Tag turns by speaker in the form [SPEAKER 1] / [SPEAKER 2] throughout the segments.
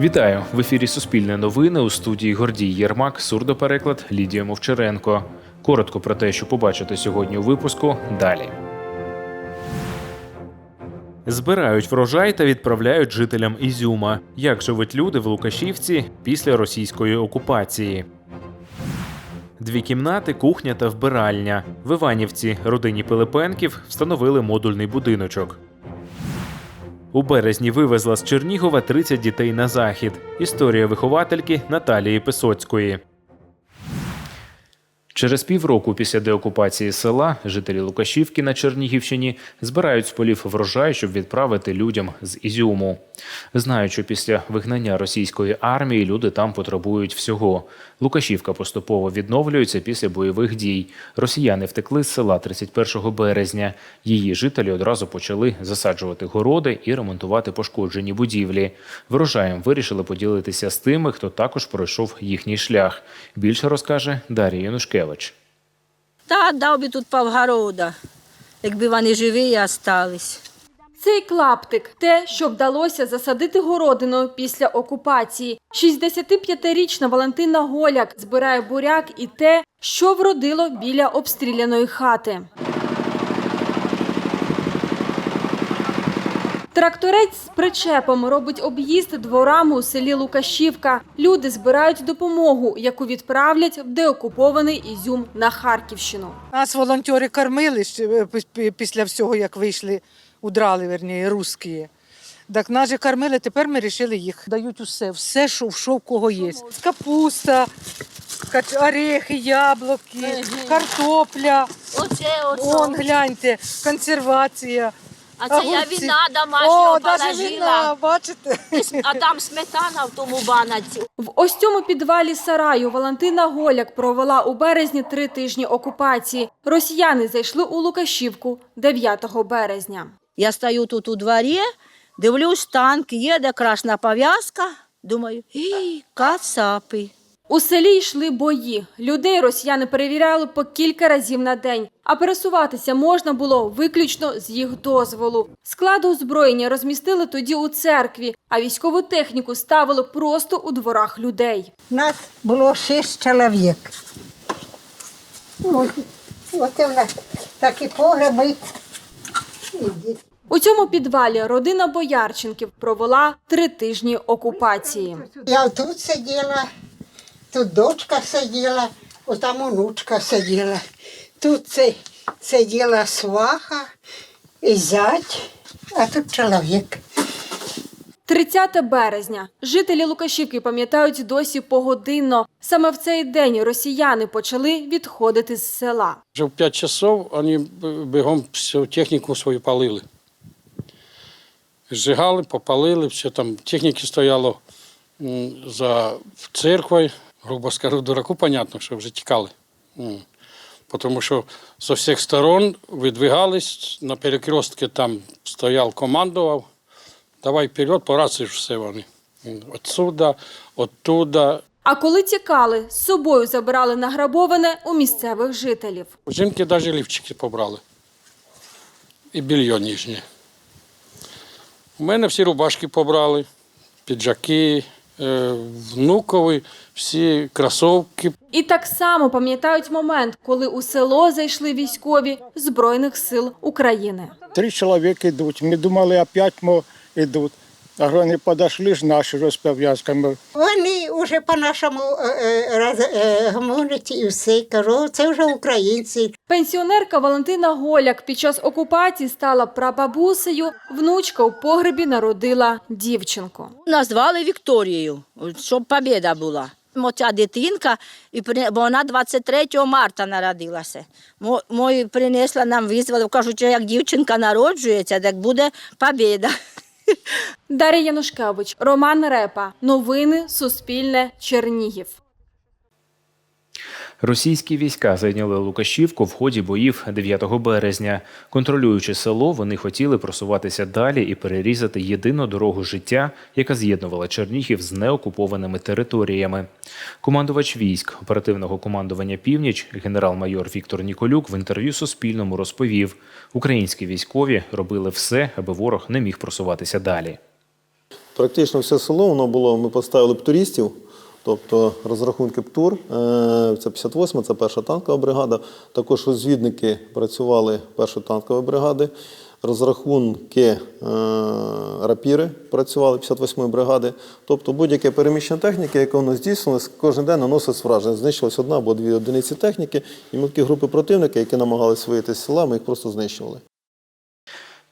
[SPEAKER 1] Вітаю в ефірі Суспільне новини у студії Гордій Єрмак, сурдопереклад Лідія Мовчаренко. Коротко про те, що побачите сьогодні у випуску. Далі. Збирають врожай та відправляють жителям Ізюма. Як живуть люди в Лукашівці після російської окупації? Дві кімнати, кухня та вбиральня. В Іванівці родині Пилипенків встановили модульний будиночок. У березні вивезла з Чернігова 30 дітей на захід. Історія виховательки Наталії Писоцької. Через півроку після деокупації села жителі Лукашівки на Чернігівщині збирають з полів врожай, щоб відправити людям з Ізюму. Знають, що після вигнання російської армії люди там потребують всього. Лукашівка поступово відновлюється після бойових дій. Росіяни втекли з села 31 березня. Її жителі одразу почали засаджувати городи і ремонтувати пошкоджені будівлі. Врожаєм вирішили поділитися з тими, хто також пройшов їхній шлях. Більше розкаже Дар'я Янушкевич.
[SPEAKER 2] Та дав би тут павгорода, якби вони живі і остались.
[SPEAKER 3] Цей клаптик те, що вдалося засадити городину після окупації. 65-річна Валентина Голяк збирає буряк і те, що вродило біля обстріляної хати. Тракторець з причепом робить об'їзд дворами у селі Лукашівка. Люди збирають допомогу, яку відправлять в деокупований Ізюм на Харківщину.
[SPEAKER 4] Нас волонтери кормили е, пі- пі- після всього, як вийшли, удрали, верні, русські. Так нас же кормили, тепер ми вирішили їх. Дають усе, все, що, що в кого є. Капуста, орехи, яблуки, картопля.
[SPEAKER 2] Оце,
[SPEAKER 4] Вон, гляньте, консервація.
[SPEAKER 2] А це я
[SPEAKER 4] огурці.
[SPEAKER 2] віна домашнього
[SPEAKER 4] О, навіть вина, бачите?
[SPEAKER 2] А там сметана в тому банаці.
[SPEAKER 3] В ось цьому підвалі сараю Валентина Голяк провела у березні три тижні окупації. Росіяни зайшли у Лукашівку 9 березня.
[SPEAKER 2] Я стою тут у дворі, дивлюсь, танк, їде красна пов'язка. Думаю, і кацапи.
[SPEAKER 3] У селі йшли бої. Людей росіяни перевіряли по кілька разів на день, а пересуватися можна було виключно з їх дозволу. Склади озброєння розмістили тоді у церкві, а військову техніку ставили просто у дворах людей.
[SPEAKER 5] Нас було шість чоловік. Ось, От у нас такі погреби.
[SPEAKER 3] У цьому підвалі родина Боярченків провела три тижні окупації.
[SPEAKER 5] Я тут сиділа, тут дочка сиділа, отам онучка сиділа. Тут це, сиділа сваха і зять, а тут чоловік.
[SPEAKER 3] 30 березня. Жителі Лукашівки пам'ятають досі погодинно. Саме в цей день росіяни почали відходити з села.
[SPEAKER 6] Вже в 5 часов вони бігом всю техніку свою палили. Зжигали, попалили, все там техніки стояло за церквою. Грубо скажу, дураку, понятно, що вже тікали. Тому що з усіх сторон видвигались, на перекрестки там стояв, командував. Давай вперед, по рації все вони. Отсюда, оттуда.
[SPEAKER 3] А коли тікали, з собою забирали награбоване у місцевих жителів.
[SPEAKER 6] Жінки навіть лівчики побрали. І більйон ніжні. У мене всі рубашки побрали, піджаки, внукові, всі кросовки.
[SPEAKER 3] І так само пам'ятають момент, коли у село зайшли військові Збройних сил України.
[SPEAKER 7] Три чоловіки йдуть. Ми думали, опять мо йдуть. А вони підійшли ж наші розпов'язками.
[SPEAKER 5] Вони вже по-нашому е, е, роз, е, говорять і все. Кажу, це вже українці.
[SPEAKER 3] Пенсіонерка Валентина Голяк під час окупації стала прабабусею. Внучка у погребі народила дівчинку.
[SPEAKER 2] Назвали Вікторією, щоб побіда була. Моя дитинка, і бо вона 23 марта народилася. Мо- Мої принесла нам визвали, кажуть, що як дівчинка народжується, так буде побіда.
[SPEAKER 3] Дар'я Янушкевич, Роман Репа. Новини Суспільне. Чернігів.
[SPEAKER 1] Російські війська зайняли Лукашівку в ході боїв 9 березня. Контролюючи село, вони хотіли просуватися далі і перерізати єдину дорогу життя, яка з'єднувала Чернігів з неокупованими територіями. Командувач військ оперативного командування Північ, генерал-майор Віктор Ніколюк, в інтерв'ю Суспільному розповів: українські військові робили все, аби ворог не міг просуватися далі.
[SPEAKER 8] Практично все село воно було, ми поставили б туристів, тобто розрахунки ПТУР. Е, Це 58, це перша танкова бригада. Також розвідники працювали першої танкової бригади. Розрахунки е, рапіри працювали 58-ї бригади. Тобто будь-яке переміщення техніки, яке воно здійснилось, кожен день наносить враження. Знищилась одна або дві одиниці техніки, і ми такі групи противника, які намагалися вийти з села, ми їх просто знищували.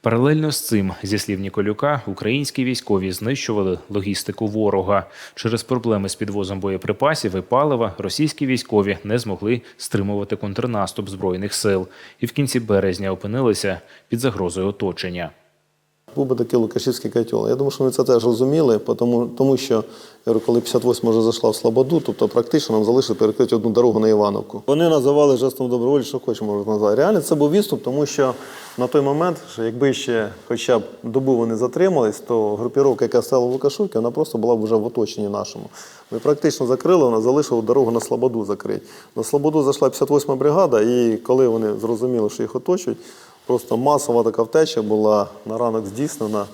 [SPEAKER 1] Паралельно з цим, зі слів Ніколюка, українські військові знищували логістику ворога. Через проблеми з підвозом боєприпасів і палива російські військові не змогли стримувати контрнаступ збройних сил і в кінці березня опинилися під загрозою оточення.
[SPEAKER 8] Був би такий Лукашівський котел. Я думаю, що вони це теж розуміли, тому, тому що коли 58 вже зайшла в Слободу, тобто практично нам залишили перекрити одну дорогу на Івановку. Вони називали жестом доброволі, що хочемо назвати. Реально це був відступ, тому що на той момент, що якби ще хоча б добу вони затримались, то групіровка, яка стала в Лукашівці, вона просто була б вже в оточенні нашому. Ми практично закрили, вона залишила дорогу на Слободу закрити. На Слободу зайшла 58-ма бригада, і коли вони зрозуміли, що їх оточують, Просто масова така втеча була на ранок здійснена.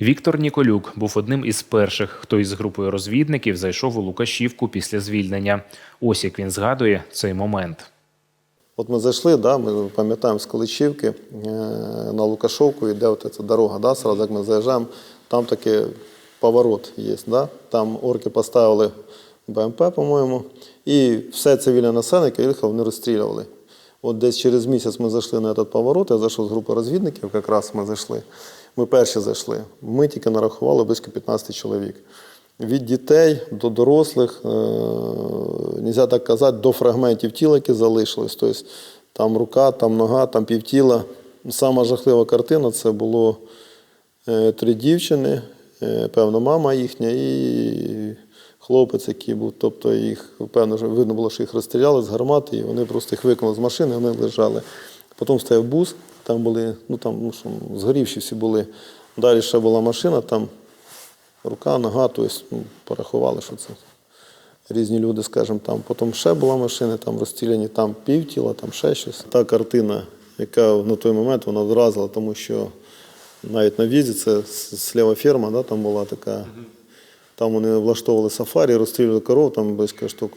[SPEAKER 1] Віктор Ніколюк був одним із перших, хто із групою розвідників зайшов у Лукашівку після звільнення. Ось як він згадує цей момент.
[SPEAKER 8] От ми зайшли, да, ми пам'ятаємо з Количівки е, на Лукашовку, йде от ця дорога, да, сразу як ми заїжджаємо, там такий поворот є. Да, там орки поставили БМП, по-моєму, і все цивільне населення, яке вони розстрілювали. От десь через місяць ми зайшли на цей поворот, я зайшов з групи розвідників, якраз ми зайшли. Ми перші зайшли. Ми тільки нарахували близько 15 чоловік. Від дітей до дорослих, е, нельзя так казати, до фрагментів тіла, які залишились. Тобто там рука, там нога, там півтіла. Сама жахлива картина це було е, три дівчини, е, певно, мама їхня і хлопець, який був. Тобто їх, певно, видно було, що їх розстріляли з гармати, і вони просто їх викинули з машини, вони лежали. Потім стояв бус, там були, ну там ну, що, згорівші всі були. Далі ще була машина, там рука, нога, тобто ну, порахували, що це різні люди, скажімо, там. Потім ще була машина, там розстріляні, там півтіла, там ще щось. Та картина, яка на той момент вона вразила, тому що навіть на візі це сліва ферма, да, там була така. Там вони влаштовували сафарі, розстрілювали коров, там близько штук,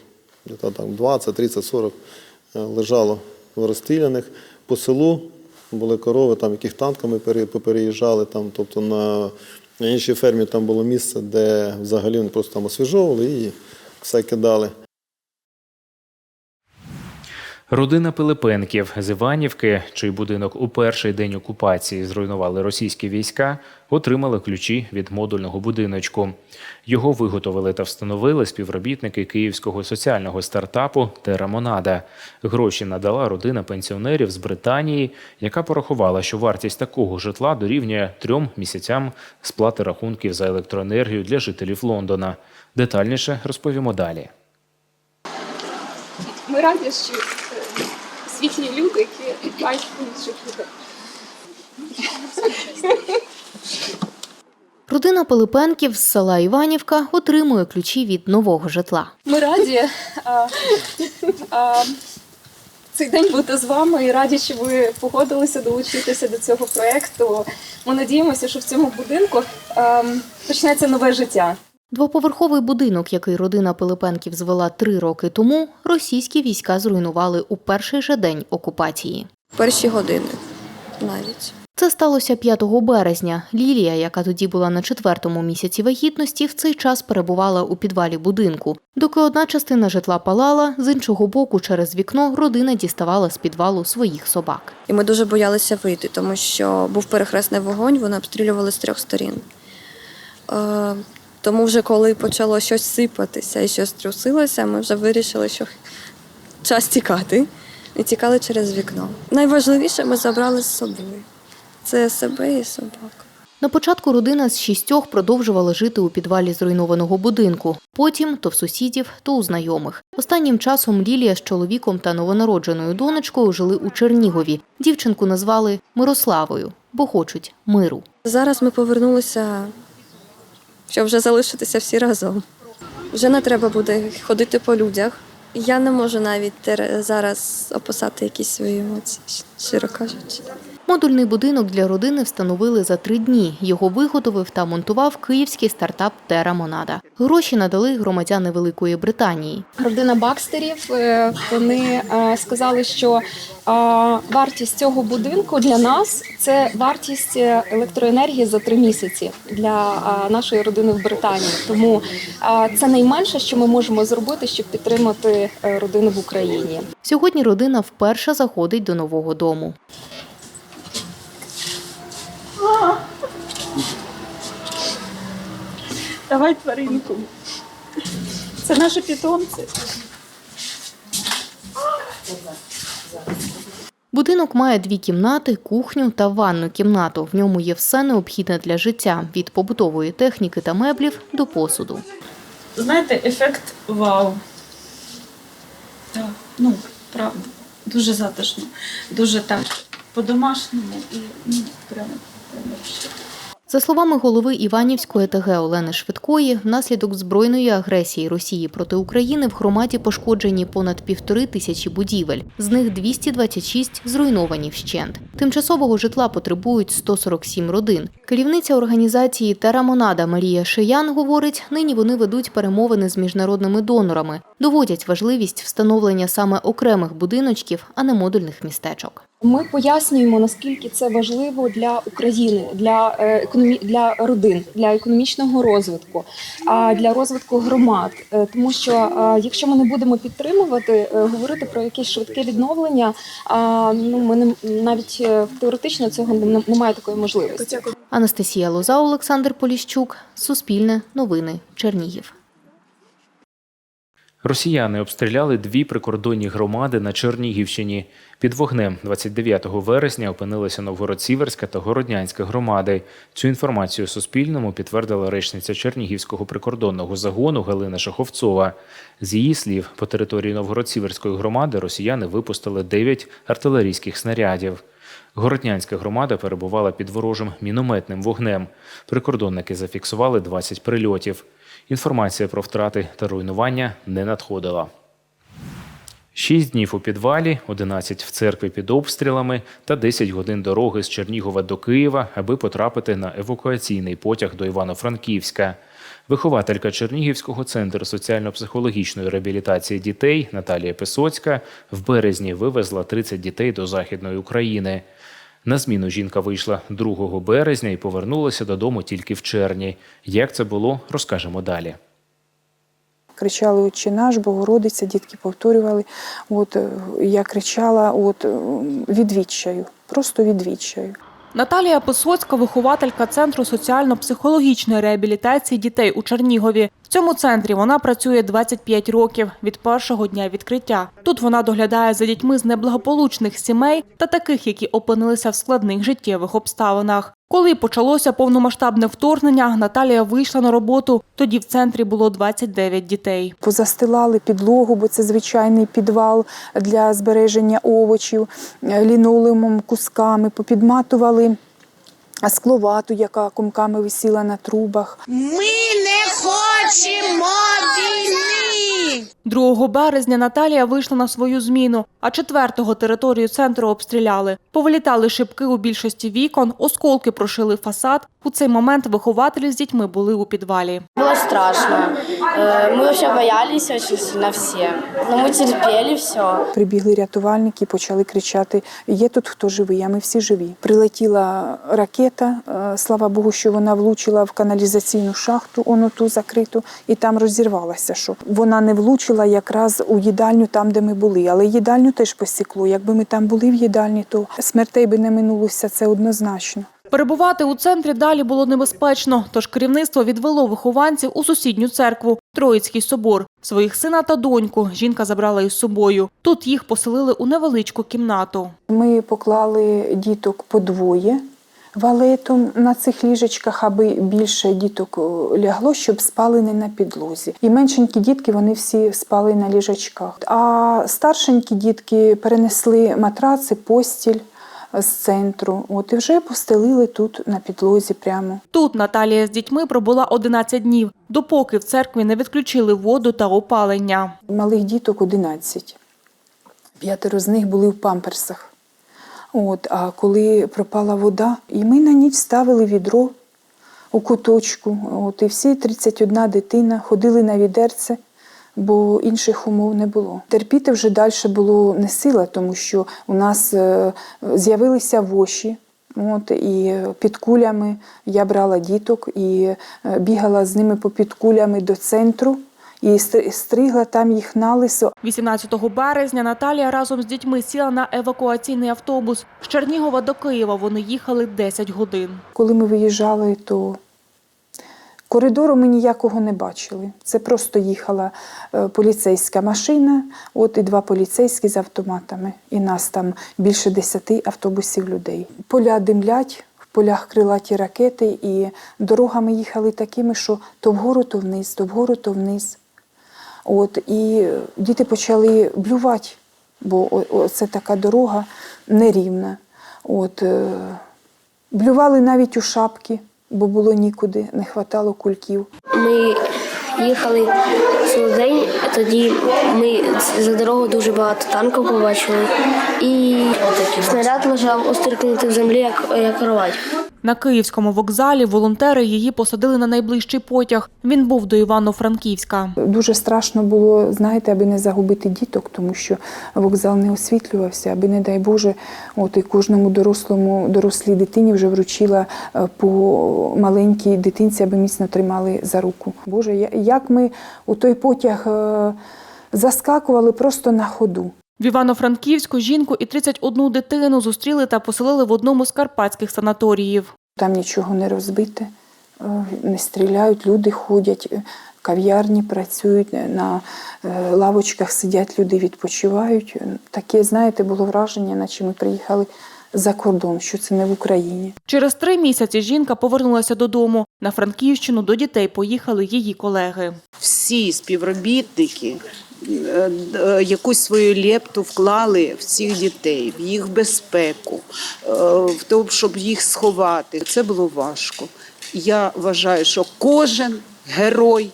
[SPEAKER 8] там 20, 30, 40 е, лежало розстріляних. По селу були корови, там яких танками пере- попереїжджали, там, тобто на, на іншій фермі там було місце, де взагалі вони просто там освіжовували і все кидали.
[SPEAKER 1] Родина Пилипенків з Іванівки, чий будинок у перший день окупації зруйнували російські війська, отримали ключі від модульного будиночку. Його виготовили та встановили співробітники київського соціального стартапу Терра Монада. Гроші надала родина пенсіонерів з Британії, яка порахувала, що вартість такого житла дорівнює трьом місяцям сплати рахунків за електроенергію для жителів Лондона. Детальніше розповімо далі.
[SPEAKER 9] Ми раді, що е, світлі люди, які про інших людей.
[SPEAKER 10] Родина Пилипенків з села Іванівка отримує ключі від нового житла.
[SPEAKER 9] Ми раді а, а, цей день бути з вами і раді, що ви погодилися долучитися до цього проєкту. Ми надіємося, що в цьому будинку а, почнеться нове життя.
[SPEAKER 10] Двоповерховий будинок, який родина Пилипенків звела три роки тому, російські війська зруйнували у перший же день окупації.
[SPEAKER 11] перші години навіть.
[SPEAKER 10] Це сталося 5 березня. Лілія, яка тоді була на четвертому місяці вагітності, в цей час перебувала у підвалі будинку. Доки одна частина житла палала, з іншого боку, через вікно родина діставала з підвалу своїх собак.
[SPEAKER 11] І ми дуже боялися вийти, тому що був перехресний вогонь, вони обстрілювали з трьох сторін. Тому вже коли почало щось сипатися і щось трусилося, ми вже вирішили, що час тікати. І тікали через вікно. Найважливіше ми забрали з собою. Це себе і собак.
[SPEAKER 10] На початку родина з шістьох продовжувала жити у підвалі зруйнованого будинку. Потім то в сусідів, то у знайомих. Останнім часом Лілія з чоловіком та новонародженою донечкою жили у Чернігові. Дівчинку назвали Мирославою, бо хочуть миру.
[SPEAKER 11] Зараз ми повернулися, щоб вже залишитися всі разом. Вже не треба буде ходити по людях. Я не можу навіть зараз описати якісь свої емоції, щиро кажучи.
[SPEAKER 10] Модульний будинок для родини встановили за три дні. Його виготовив та монтував київський стартап Тера Монада. Гроші надали громадяни Великої Британії.
[SPEAKER 9] Родина Бакстерів е, вони е, сказали, що е, вартість цього будинку для нас це вартість електроенергії за три місяці для нашої родини в Британії. Тому це найменше, що ми можемо зробити, щоб підтримати родини в Україні.
[SPEAKER 10] Сьогодні родина вперше заходить до нового дому.
[SPEAKER 9] Давай тваринку. Це наші питомці.
[SPEAKER 10] Будинок має дві кімнати, кухню та ванну кімнату. В ньому є все необхідне для життя від побутової техніки та меблів до посуду.
[SPEAKER 12] знаєте, ефект вау. Так, ну, правда. Дуже затишно, дуже так по-домашньому і ну, прямо, прямо ще.
[SPEAKER 10] За словами голови Іванівської ТГ Олени Швидкої, внаслідок збройної агресії Росії проти України в громаді пошкоджені понад півтори тисячі будівель. З них 226 зруйновані вщент. Тимчасового житла потребують 147 родин. Керівниця організації Тера Монада Марія Шиян говорить, нині вони ведуть перемовини з міжнародними донорами, доводять важливість встановлення саме окремих будиночків, а не модульних містечок.
[SPEAKER 9] Ми пояснюємо наскільки це важливо для України, для е, економі... для родин, для економічного розвитку, а для розвитку громад. Е, Тому що е, якщо ми не будемо підтримувати, говорити про якесь швидке відновлення, ну ми не навіть теоретично цього немає такої можливості.
[SPEAKER 10] Анастасія Лоза, Олександр Поліщук, Суспільне, Новини, Чернігів.
[SPEAKER 1] Росіяни обстріляли дві прикордонні громади на Чернігівщині. Під вогнем 29 вересня опинилися Новгород-Сіверська та Городнянська громади. Цю інформацію Суспільному підтвердила речниця Чернігівського прикордонного загону Галина Шаховцова. З її слів, по території Новгород-Сіверської громади росіяни випустили 9 артилерійських снарядів. Городнянська громада перебувала під ворожим мінометним вогнем. Прикордонники зафіксували 20 прильотів. Інформація про втрати та руйнування не надходила. Шість днів у підвалі, 11 в церкві під обстрілами та 10 годин дороги з Чернігова до Києва, аби потрапити на евакуаційний потяг до Івано-Франківська. Вихователька Чернігівського центру соціально-психологічної реабілітації дітей Наталія Писоцька в березні вивезла 30 дітей до Західної України. На зміну жінка вийшла 2 березня і повернулася додому тільки в червні. Як це було, розкажемо далі.
[SPEAKER 13] кричали «Отче наш, Богородиця, дітки повторювали. От е, я кричала от е, від відчаю, просто від відчаю.
[SPEAKER 14] Наталія Писоцька, вихователька Центру соціально-психологічної реабілітації дітей у Чернігові. В цьому центрі вона працює 25 років від першого дня відкриття. Тут вона доглядає за дітьми з неблагополучних сімей та таких, які опинилися в складних життєвих обставинах. Коли почалося повномасштабне вторгнення, Наталія вийшла на роботу. Тоді в центрі було 29 дітей.
[SPEAKER 13] Позастилали підлогу, бо це звичайний підвал для збереження овочів, е, лінолеумом, кусками, попідматували скловату, яка комками висіла на трубах хочемо війни.
[SPEAKER 14] 2 березня Наталія вийшла на свою зміну, а 4-го територію центру обстріляли. Повилітали шибки у більшості вікон, осколки прошили фасад. У цей момент вихователі з дітьми були у підвалі.
[SPEAKER 15] Было страшно. Э, Мы вообще боялись очень сильно все. Но мы терпели все.
[SPEAKER 13] Прибігли рятувальники, почали кричати: Є тут хто живий, а ми всі живі. Прилетіла ракета. е, Слава Богу, що вона влучила в каналізаційну шахту, ону ту закриту, і там розірвалася. Що вона не влучила якраз у їдальню, там де ми були. Але їдальню теж посікло. Якби ми там були в їдальні, то смертей би не минулося. Це однозначно.
[SPEAKER 14] Перебувати у центрі далі було небезпечно, тож керівництво відвело вихованців у сусідню церкву Троїцький собор. Своїх сина та доньку жінка забрала із собою. Тут їх поселили у невеличку кімнату.
[SPEAKER 13] Ми поклали діток по двоє валетом на цих ліжечках, аби більше діток лягло, щоб спали не на підлозі. І меншенькі дітки вони всі спали на ліжечках. А старшенькі дітки перенесли матраци, постіль з центру. От і вже постелили тут на підлозі прямо.
[SPEAKER 14] Тут Наталія з дітьми пробула 11 днів, допоки в церкві не відключили воду та опалення.
[SPEAKER 13] Малих діток 11. П'ятеро з них були в памперсах. От, а коли пропала вода, і ми на ніч ставили відро у куточку. От, і всі 31 дитина ходили на відерце, бо інших умов не було. Терпіти вже далі було не сила, тому що у нас е, з'явилися воші. От, і під кулями я брала діток і е, бігала з ними по під кулями до центру і стригла там їх на лисо.
[SPEAKER 14] 18 березня Наталія разом з дітьми сіла на евакуаційний автобус. З Чернігова до Києва вони їхали 10 годин.
[SPEAKER 13] Коли ми виїжджали, то коридору ми ніякого не бачили. Це просто їхала е, поліцейська машина, от і два поліцейські з автоматами. І нас там більше десяти автобусів людей. Поля димлять, в полях крилаті ракети, і дорогами їхали такими, що то вгору, то вниз, то вгору, то вниз. От, і діти почали блювати, бо це така дорога нерівна. От, е, блювали навіть у шапки, бо було нікуди, не хватало кульків.
[SPEAKER 15] Ми їхали цілий день, тоді ми за дорогу дуже багато танків побачили. І снаряд лежав острикнутий в землі, як, як кровать.
[SPEAKER 14] На київському вокзалі волонтери її посадили на найближчий потяг. Він був до Івано-Франківська.
[SPEAKER 13] Дуже страшно було, знаєте, аби не загубити діток, тому що вокзал не освітлювався, аби, не дай Боже, от і кожному дорослому дорослій дитині вже вручила е, по маленькій дитинці, аби міцно тримали за руку. Боже, я- як ми у той потяг е, заскакували просто на ходу.
[SPEAKER 14] В Івано-Франківську жінку і 31 дитину зустріли та поселили в одному з карпатських санаторіїв.
[SPEAKER 13] Там нічого не розбите, е, не стріляють, люди ходять, е, кав'ярні працюють, на лавочках сидять люди, відпочивають. Таке, знаєте, було враження, наче ми приїхали за кордон, що це не в Україні.
[SPEAKER 14] Через три місяці жінка повернулася додому. На Франківщину до дітей поїхали її колеги.
[SPEAKER 16] всі співробітники е, е, якусь свою лепту вклали в цих дітей, в їх безпеку, е, в те, щоб їх сховати. Це було важко. Я вважаю, що кожен герой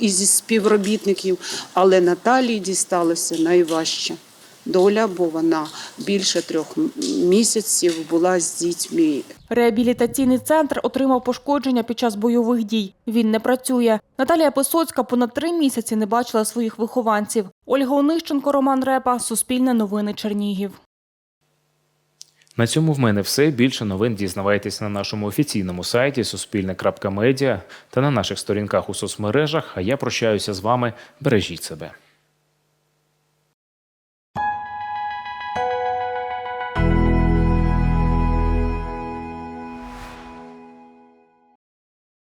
[SPEAKER 16] із співробітників, але Наталії дісталося найважче. Доля, бо вона більше трьох місяців була з дітьми.
[SPEAKER 14] Реабілітаційний центр отримав пошкодження під час бойових дій. Він не працює. Наталія Писоцька понад три місяці не бачила своїх вихованців. Ольга Онищенко, Роман Репа, Суспільне новини Чернігів.
[SPEAKER 1] На цьому в мене все. Більше новин дізнавайтесь на нашому офіційному сайті Суспільне.Медіа та на наших сторінках у соцмережах. А я прощаюся з вами. Бережіть себе.